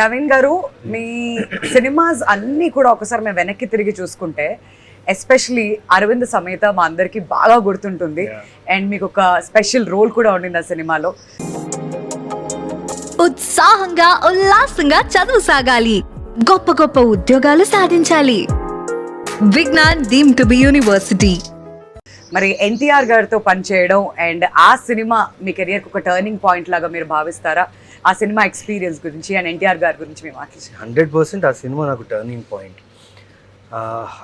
నవీన్ గారు మీ సినిమాస్ అన్నీ కూడా ఒకసారి మేము వెనక్కి తిరిగి చూసుకుంటే ఎస్పెషలీ అరవింద్ సమేత మా అందరికి బాగా గుర్తుంటుంది. అండ్ మీకు ఒక స్పెషల్ రోల్ కూడా ఉండింది ఆ సినిమాలో. ఉత్సాహంగా ఉల్లాసంగా చదువు సాగాలి. గొప్ప గొప్ప ఉద్యోగాలు సాధించాలి. Vignan deemed to be university. మరి ఎన్టీఆర్ గారితో పనిచేయడం అండ్ ఆ సినిమా మీ కెరియర్కి ఒక టర్నింగ్ పాయింట్ లాగా మీరు భావిస్తారా? ఆ సినిమా ఎక్స్పీరియన్స్ గురించి అండ్ ఎన్టీఆర్ గారి గురించి మేము మాట్లాడుతున్నాం హండ్రెడ్ పర్సెంట్ ఆ సినిమా నాకు టర్నింగ్ పాయింట్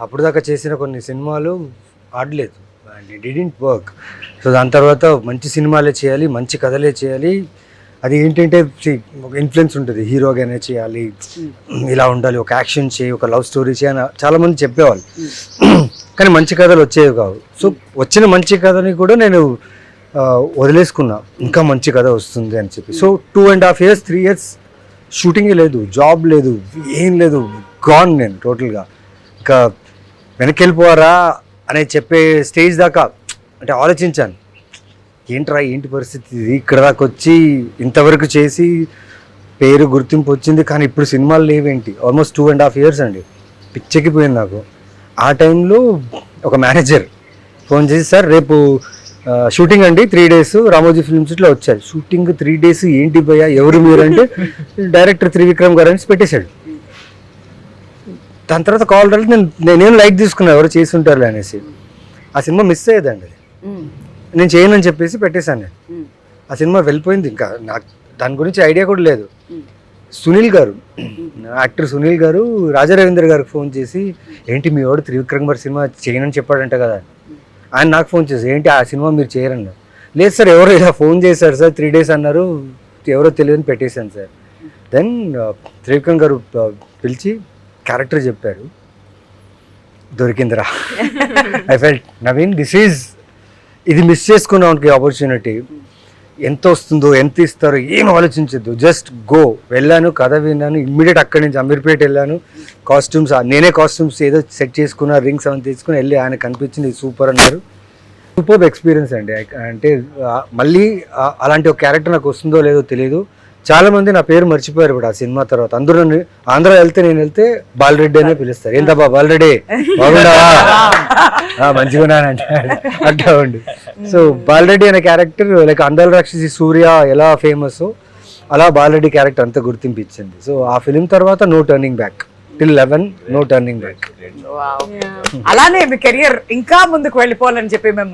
అప్పుడు దాకా చేసిన కొన్ని సినిమాలు ఆడలేదు. అండ్ డిడింట్ వర్క్ సో దాని తర్వాత మంచి సినిమాలే చేయాలి మంచి కథలే చేయాలి. అది ఏంటంటే ఇన్ఫ్లుయెన్స్ ఉంటుంది. హీరోగానే చేయాలి. ఇలా ఉండాలి. ఒక యాక్షన్ చేయి ఒక లవ్ స్టోరీ చేయి అని చాలామంది చెప్పేవాళ్ళు. కానీ మంచి కథలు వచ్చేవి కావు. సో వచ్చిన మంచి కథని కూడా నేను వదిలేసుకున్నా. ఇంకా మంచి కథ వస్తుంది అని చెప్పి. So two and half years three years shooting లేదు. జాబ్ లేదు. ఏం లేదు. గాన్ నేను టోటల్గా ఇంకా వెనక్కి వెళ్ళిపోవారా అనే చెప్పే స్టేజ్ దాకా అంటే ఆలోచించాను. ఏంట్రా ఏంటి పరిస్థితి? ఇది ఇక్కడ దాకా వచ్చి ఇంతవరకు చేసి పేరు గుర్తింపు వచ్చింది కానీ ఇప్పుడు సినిమాలు లేవేంటి? Almost two and half years అండి. పిచ్చెక్కిపోయింది నాకు. ఆ టైంలో ఒక మేనేజర్ ఫోన్ చేసి సార్ రేపు షూటింగ్ అండి త్రీ డేస్ రామోజీ ఫిల్మ్ సిటీలో వచ్చారు. షూటింగ్ త్రీ డేస్ ఏంటి పోయా ఎవరు మీరు అంటే డైరెక్టర్ త్రివిక్రమ్ గారు అని పెట్టేశాడు. దాని తర్వాత కాల్ రాలేదు. నేను నేనేం లైక్ తీసుకున్నా ఎవరు చేసి ఉంటారు అనేసి. ఆ సినిమా మిస్ అయ్యేదండి. అది నేను చేయనని చెప్పేసి పెట్టేశాను నేను. ఆ సినిమా వెళ్ళిపోయింది ఇంకా. నాకు దాని గురించి ఐడియా కూడా లేదు. సునీల్ గారు యాక్టర్ సునీల్ గారు రాజా రవీంద్ర గారికి ఫోన్ చేసి ఏంటి మీ వాడు త్రివిక్రమ్ గారు సినిమా చేయనని చెప్పాడంట కదా. ఆయన నాకు ఫోన్ చేసి ఏంటి ఆ సినిమా మీరు చేయరన్నారు లేదు సార్ ఎవరో ఇలా ఫోన్ చేశారు సార్ త్రీ డేస్ అన్నారు ఎవరో తెలియని పెట్టేశాను సార్. దెన్ త్రివిక్రమ్ గారు పిలిచి క్యారెక్టర్ చెప్పారు. దొరికిందిరా. I felt Naveen this is ఇది మిస్ చేసుకున్నానికి ఆపర్చునిటీ ఎంత వస్తుందో ఎంత ఇస్తారో ఏం ఆలోచించద్దు. జస్ట్ గో వెళ్ళాను కథ విన్నాను ఇమ్మీడియట్ అక్కడి నుంచి అమీర్పేట వెళ్ళాను. కాస్ట్యూమ్స్ నేనే కాస్ట్యూమ్స్ ఏదో సెట్ చేసుకున్నా రింగ్స్ అవన్నీ తీసుకుని వెళ్ళి ఆయన కనిపించింది సూపర్ అన్నారు. సూపర్ ఎక్స్పీరియన్స్ అండి. అంటే మళ్ళీ అలాంటి ఒక క్యారెక్టర్ నాకు వస్తుందో లేదో తెలియదు చాలా మంది నా పేరు మర్చిపోయారు ఇప్పుడు ఆ సినిమా తర్వాత. అందరూ ఆంధ్ర వెళ్తే నేను వెళ్తే బాలరెడ్డి అనే పిలుస్తారు. ఏంటబ్బా బాలరెడ్డి? బాగుండవా ఆ, మంచిగా ఉన్నానంటే అట్లా ఉండి. సో బాలరెడ్డి అనే క్యారెక్టర్ లైక్ అందాల రాక్షసి సూర్య ఎలా ఫేమస్ అలా బాలరెడ్డి క్యారెక్టర్ అంత గుర్తింపు ఇచ్చింది. సో ఆ ఫిలిం తర్వాత no turning back till eleven no turning back అలానే మీ కెరియర్ ఇంకా ముందుకు వెళ్ళిపోవాలని చెప్పి మేము